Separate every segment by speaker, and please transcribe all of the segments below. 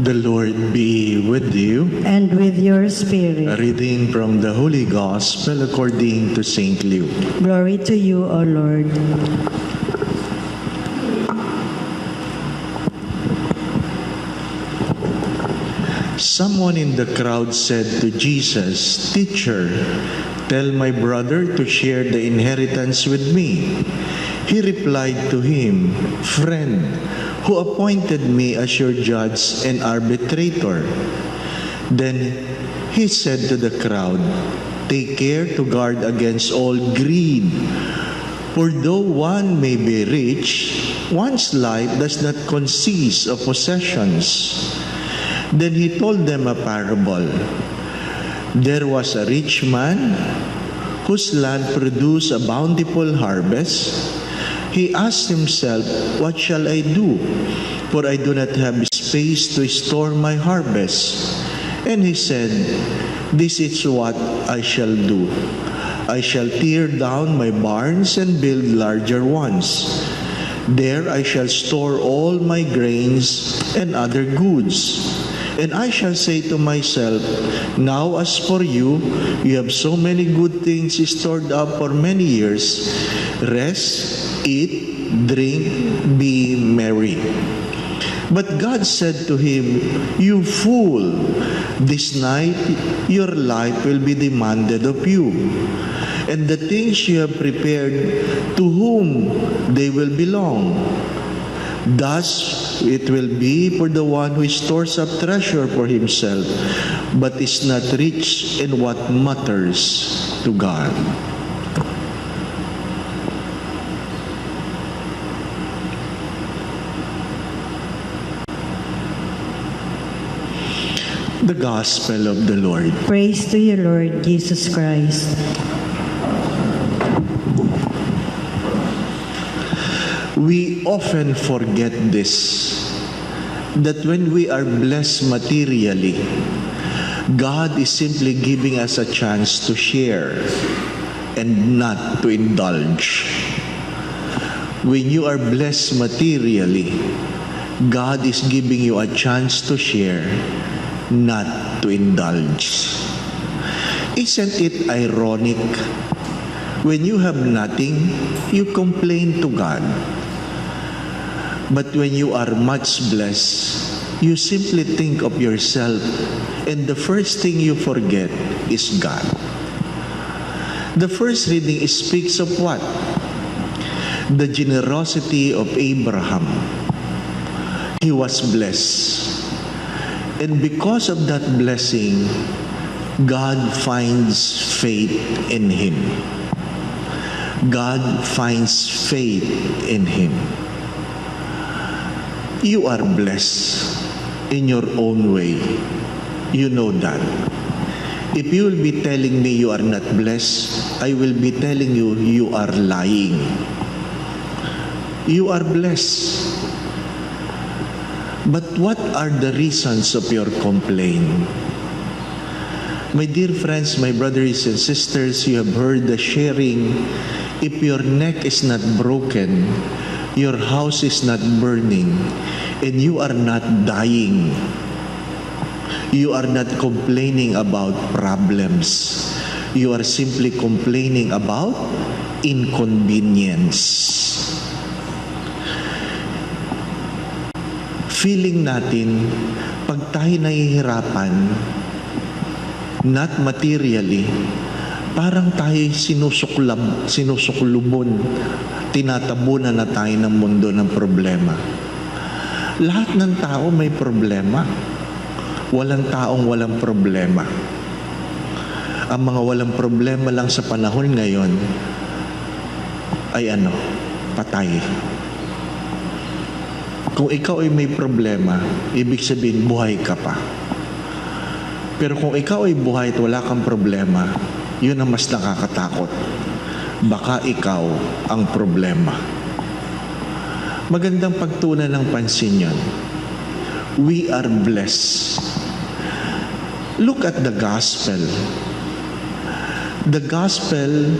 Speaker 1: The Lord be with you.
Speaker 2: and with your
Speaker 1: A
Speaker 2: spirit.
Speaker 1: reading from the Holy Gospel according to St. Luke.
Speaker 2: Glory to you, O Lord.
Speaker 1: Someone in the crowd said to Jesus, Teacher, tell my brother to share the inheritance with me. He replied to him, Friend, who appointed me as your judge and arbitrator? Then he said to the crowd, Take care to guard against all greed. For though one may be rich, one's life does not consist of possessions. Then he told them a parable. There was a rich man whose land produced a bountiful harvest. He asked himself, What shall I do? For I do not have space to store my harvest. And he said, This is what I shall do. I shall tear down my barns and build larger ones. There I shall store all my grains and other goods. And I shall say to myself, Now as for you, you have so many good things stored up for many years. Rest, eat, drink, be merry. But God said to him, You fool, this night your life will be demanded of you. And the things you have prepared, to whom they will belong. Thus it will be for the one who stores up treasure for himself, but is not rich in what matters to God. The Gospel of the Lord.
Speaker 2: Praise to you, Lord Jesus Christ.
Speaker 1: We often forget this that when we are blessed materially, God is simply giving us a chance to share and not to indulge. When you are blessed materially, God is giving you a chance to share, not to indulge. Isn't it ironic? When you have nothing, you complain to God. But when you are much blessed, you simply think of yourself, and the first thing you forget is God. The first reading speaks of what? The generosity of Abraham. He was blessed. And because of that blessing, God finds faith in him. God finds faith in him. You are blessed in your own way. You know that. If you will be telling me you are not blessed, I will be telling you you are lying. You are blessed. But what are the reasons of your complaint? My dear friends, my brothers and sisters, you have heard the sharing. If your neck is not broken, your house is not burning, and you are not dying, you are not complaining about problems. You are simply complaining about inconvenience. Feeling natin, pag tayo nahihirapan, not materially, parang tayo sinusuklab, sinusuklubon, tinatabunan na tayo ng mundo ng problema. Lahat ng tao may problema. Walang taong walang problema. Ang mga walang problema lang sa panahon ngayon ay ano, patay. Kung ikaw ay may problema, ibig sabihin buhay ka pa. Pero kung ikaw ay buhay at wala kang problema, yun ang mas nakakatakot. Baka ikaw ang problema. Magandang pagtunan ng pansin yon. We are blessed. Look at the gospel. The gospel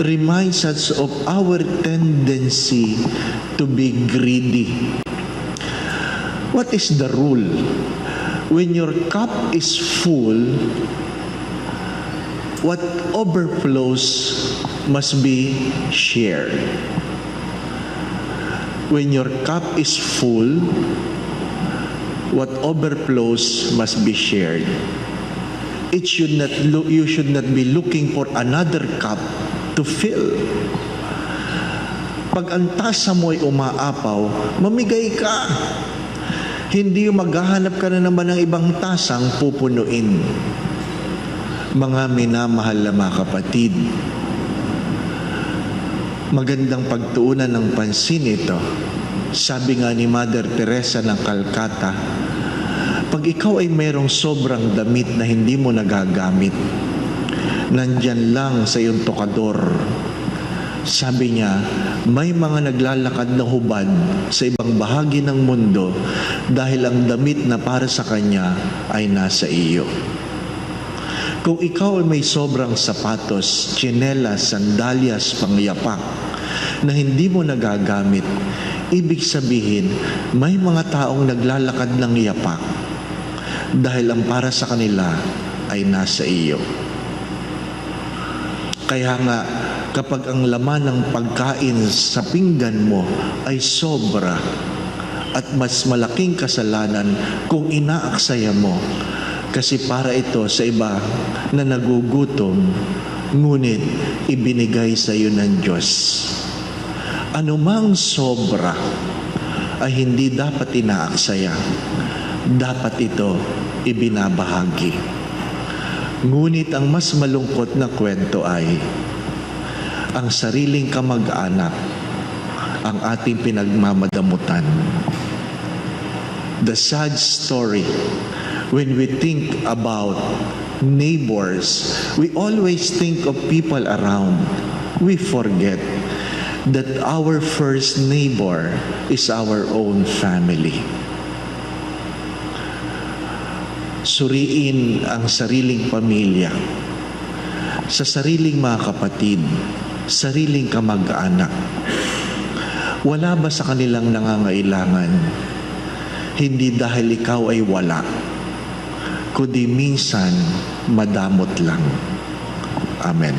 Speaker 1: reminds us of our tendency to be greedy. What is the rule? When your cup is full, what overflows must be shared. When your cup is full, what overflows must be shared. It should not look, you should not be looking for another cup to fill. Pag ang tasa mo ay umaapaw, mamigay ka. Hindi yung maghahanap ka na naman ng ibang tasang pupunuin. Mga minamahal na mga kapatid, magandang pagtuunan ng pansin ito. Sabi nga ni Mother Teresa ng Calcutta, pag ikaw ay mayroong sobrang damit na hindi mo nagagamit, nandyan lang sa iyong tokador. Sabi niya, may mga naglalakad na hubad sa ibang bahagi ng mundo dahil ang damit na para sa kanya ay nasa iyo. Kung ikaw ay may sobrang sapatos, tsinelas, sandalyas, pangyapak na hindi mo nagagamit, ibig sabihin may mga taong naglalakad ng yapak dahil ang para sa kanila ay nasa iyo. Kaya nga, kapag ang laman ng pagkain sa pinggan mo ay sobra at mas malaking kasalanan kung inaaksaya mo kasi para ito sa iba na nagugutom ngunit ibinigay sa iyo ng Diyos. Anumang sobra ay hindi dapat inaaksaya. Dapat ito ibinabahagi. Ngunit ang mas malungkot na kwento ay ang sariling kamag-anak ang ating pinagmamadamutan. The sad story when we think about neighbors, we always think of people around. We forget that our first neighbor is our own family. Suriin ang sariling pamilya, sa sariling mga kapatid, sariling kamag-anak. Wala ba sa kanilang nangangailangan? Hindi dahil ikaw ay wala, kundi minsan madamot lang. Amen.